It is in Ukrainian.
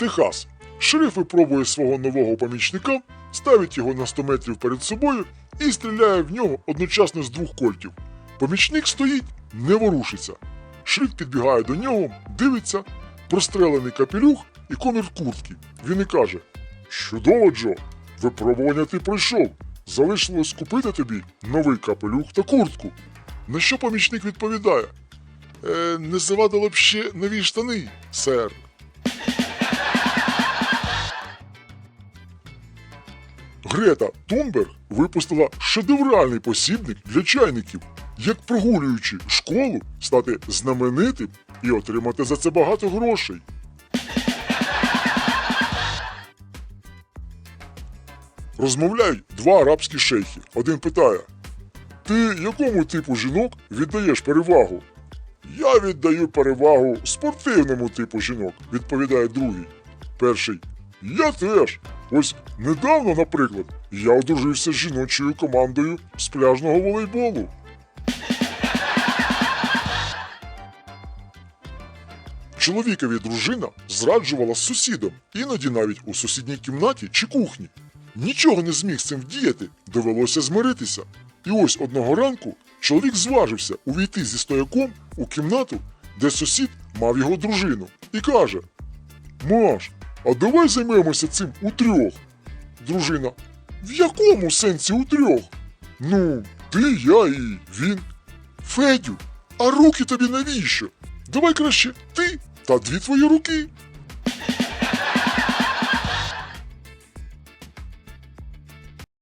Техас. Шериф випробує свого нового помічника, ставить його на 100 метрів перед собою і стріляє в нього одночасно з двох кольтів. Помічник стоїть, не ворушиться. Шериф підбігає до нього, дивиться, прострелений капелюх і комір куртки. Він і каже: Чудово, Джо! Випробування ти пройшов. Залишилось купити тобі новий капелюх та куртку. На що помічник відповідає? Е, не завадило б ще нові штани, сер. Грета Тунберг випустила шедевральний посібник для чайників, як прогулюючи школу, стати знаменитим і отримати за це багато грошей. Розмовляють два арабські шейхи. Один питає: Ти якому типу жінок віддаєш перевагу? Я віддаю перевагу спортивному типу жінок, відповідає другий. Перший. Я теж. Ось недавно, наприклад, я одружився з жіночою командою з пляжного волейболу. Чоловікові дружина зраджувала з сусідом, іноді навіть у сусідній кімнаті чи кухні. Нічого не зміг з цим вдіяти, довелося змиритися. І ось одного ранку чоловік зважився увійти зі стояком у кімнату, де сусід мав його дружину, і каже: Маш, а давай займемося цим утрьох. Дружина. В якому сенсі утрьох? Ну, ти, я і він. Федю, а руки тобі навіщо? Давай краще ти та дві твої руки.